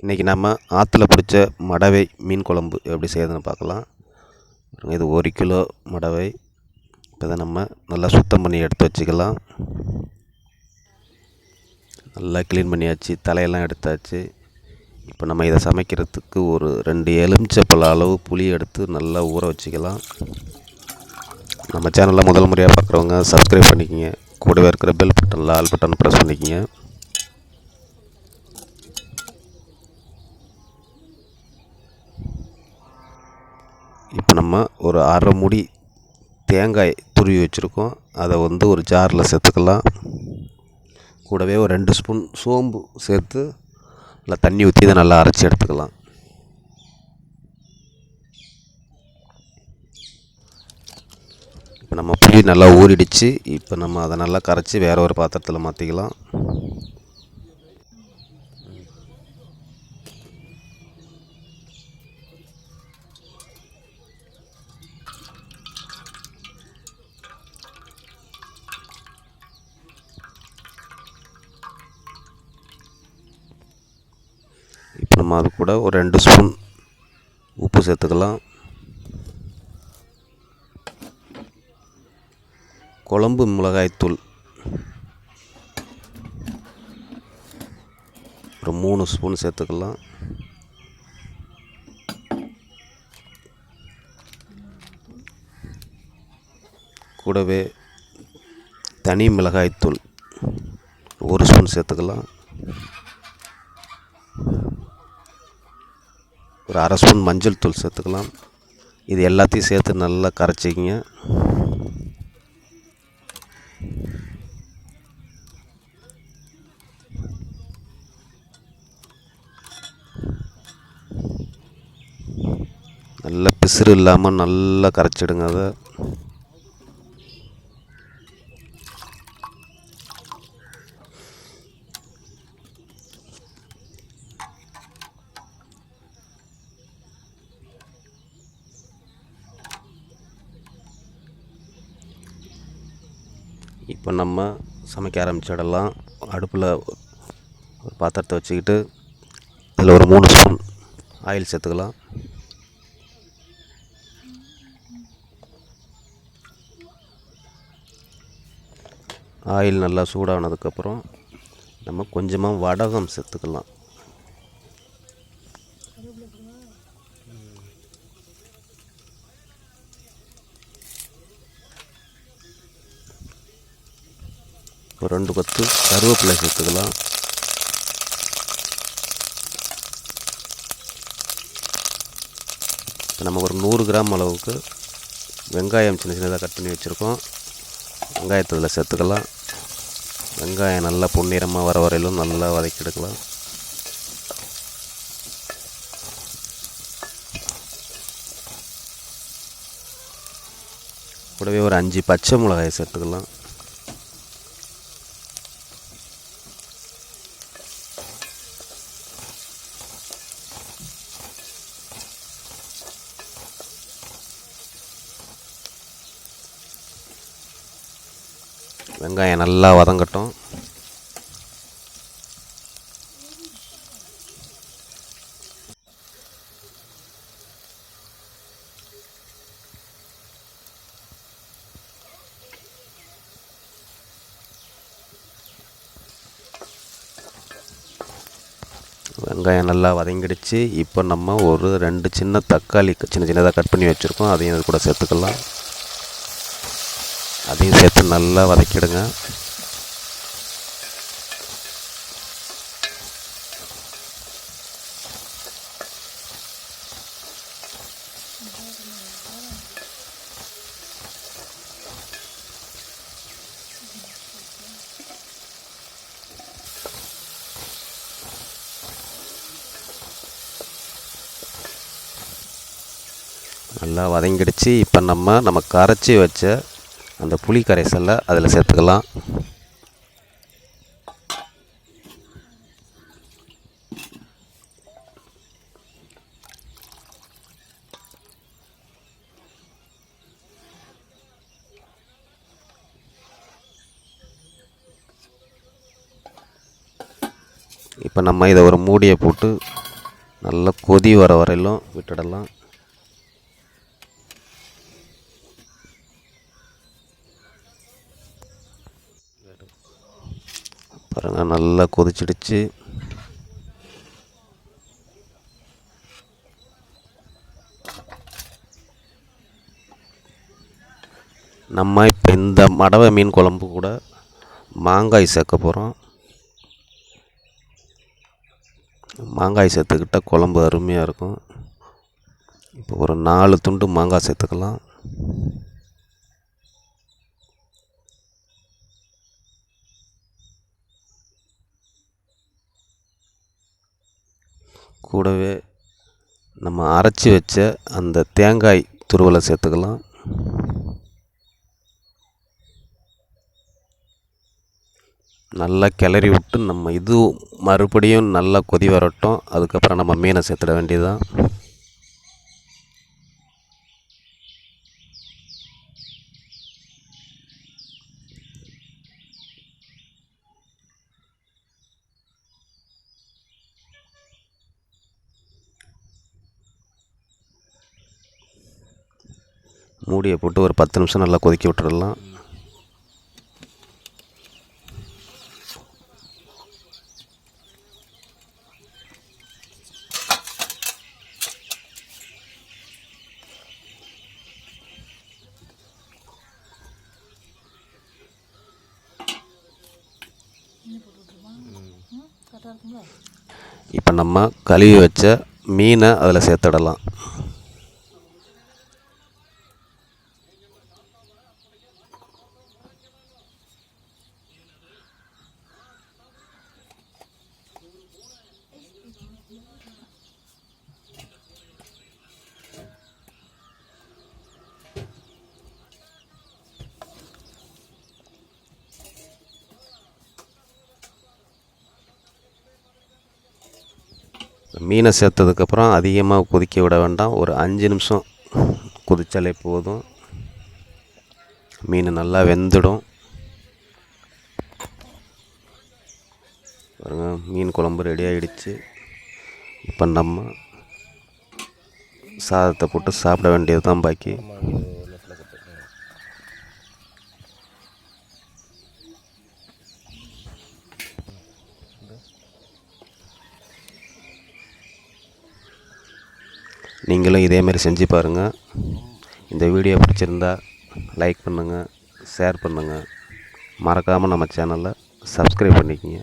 இன்றைக்கி நம்ம ஆற்றுல பிடிச்ச மடவை மீன் குழம்பு எப்படி செய்யறதுன்னு பார்க்கலாம். இது ஒரு கிலோ மடவை. இப்போ இதை நம்ம நல்லா சுத்தம் பண்ணி எடுத்து வச்சுக்கலாம். நல்லா க்ளீன் பண்ணியாச்சு தலையெல்லாம் எடுத்தாச்சு. இப்போ நம்ம இதை சமைக்கிறதுக்கு ஒரு ரெண்டு எலுமிச்சப்பழ அளவு புளி எடுத்து நல்லா ஊற வச்சுக்கலாம். நம்ம சேனலில் முதல் முறையாக பார்க்குறவங்க சப்ஸ்கிரைப் பண்ணிக்கிங்க. கூடவே இருக்கிற பெல் பட்டனில் ஆல் பட்டன் ப்ரெஸ் பண்ணிக்கோங்க. இப்போ நம்ம ஒரு அரை முடி தேங்காய் துருவி வச்சுருக்கோம். அதை வந்து ஒரு ஜாரில் சேர்த்துக்கலாம். கூடவே ஒரு ரெண்டு ஸ்பூன் சோம்பு சேர்த்து நல்லா தண்ணி ஊற்றி இதை நல்லா அரைச்சி எடுத்துக்கலாம். இப்போ நம்ம புளி நல்லா ஊறிடுச்சு. இப்போ நம்ம அதை நல்லா கரைச்சி வேறு ஒரு பாத்திரத்தில் மாற்றிக்கலாம் இப்போ நம்ம அது கூட ஒரு ரெண்டு ஸ்பூன் உப்பு சேர்த்துக்கலாம். குழம்பு மிளகாய்த்தூள். ஒரு மூணு ஸ்பூன் சேர்த்துக்கலாம். கூடவே தனி மிளகாய்த்தூள் ஒரு ஸ்பூன் சேர்த்துக்கலாம். ஒரு அரை ஸ்பூன் மஞ்சள் தூள் சேர்த்துக்கலாம். இது எல்லாத்தையும் சேர்த்து நல்லா கரைச்சிக்கிங்க. நல்லா பிசுறு இல்லாமல் நல்லா கரைச்சிடுங்க அதை. இப்போ நம்ம சமைக்க ஆரம்பிச்சிடலாம் அடுப்பில் ஒரு பாத்திரத்தை வச்சுக்கிட்டு அதில் ஒரு மூணு ஸ்பூன் ஆயில் சேர்த்துக்கலாம். ஆயில் நல்லா சூடானதுக்கப்புறம் நம்ம கொஞ்சமாக வடகம் சேர்த்துக்கலாம். ஒரு ரெண்டு பத்து கருவேப்பிலை சேர்த்துக்கலாம். நம்ம ஒரு நூறு கிராம் அளவுக்கு வெங்காயம் சின்ன சின்னதாக கட் பண்ணி வச்சுருக்கோம். வெங்காயத்தை இதில் சேர்த்துக்கலாம். வெங்காயம் நல்லா பொன்னிறமாக வர வரையிலும் நல்லா வதக்கி எடுக்கலாம். கூடவே ஒரு அஞ்சு பச்சை மிளகாயை சேர்த்துக்கலாம். வெங்காயம் நல்லா வதங்கட்டும். வெங்காயம் நல்லா வதங்கிடுச்சு. இப்போ நம்ம ஒரு ரெண்டு சின்ன தக்காளி சின்ன சின்னதாக கட் பண்ணி வச்சுருக்கோம். அதையும் இது கூட சேர்த்துக்கலாம். அதையும் சேர்த்து நல்லா வதக்கிடுங்க. நல்லா வதங்கிடுச்சு. இப்போ நம்ம நம்ம கரைச்சி வச்ச அந்த புளி கரைசலை அதில் சேர்த்துக்கலாம். இப்போ நம்ம இதை ஒரு மூடியை போட்டு நல்லா கொதி வர வரையிலும் விட்டுடலாம். பாருங்கள் நல்லா கொதிச்சிடுச்சு. நம்ம இப்போ இந்த மடவை மீன் குழம்பு கூட மாங்காய் சேர்க்க போகிறோம் மாங்காய் சேர்த்துக்கிட்டால் குழம்பு அருமையாக இருக்கும். இப்போ ஒரு நாலு துண்டு மாங்காய் சேர்த்துக்கலாம். கூடவே நம்ம அரைச்சி வச்ச அந்த தேங்காய் துருவலை சேர்த்துக்கலாம். நல்லா கிளறி விட்டு நம்ம இது மறுபடியும் நல்லா கொதி வரட்டும். அதுக்கப்புறம் நம்ம மீனை சேர்த்துட வேண்டியதுதான். மூடியை போட்டு ஒரு பத்து நிமிஷம் நல்லா கொதிக்க விட்டுறலாம். இப்போ நம்ம கழுவி வச்ச மீனை அதில் சேர்த்துடலாம். மீனை சேர்த்ததுக்கப்புறம் அதிகமாக கொதிக்க விட வேண்டாம். ஒரு அஞ்சு நிமிஷம் கொதித்தாலே போதும். மீன் நல்லா வெந்துடும். பாருங்க மீன் குழம்பு ரெடி ஆகிடுச்சு இப்போ நம்ம சாதத்தை போட்டு சாப்பிட வேண்டியது தான் பாக்கி. நீங்களும் இதேமாரி செஞ்சு பாருங்கள் இந்த வீடியோ பிடிச்சிருந்தா லைக் பண்ணுங்கள் ஷேர் பண்ணுங்கள் மறக்காமல் நம்ம சேனலை சப்ஸ்கிரைப் பண்ணிக்கங்க.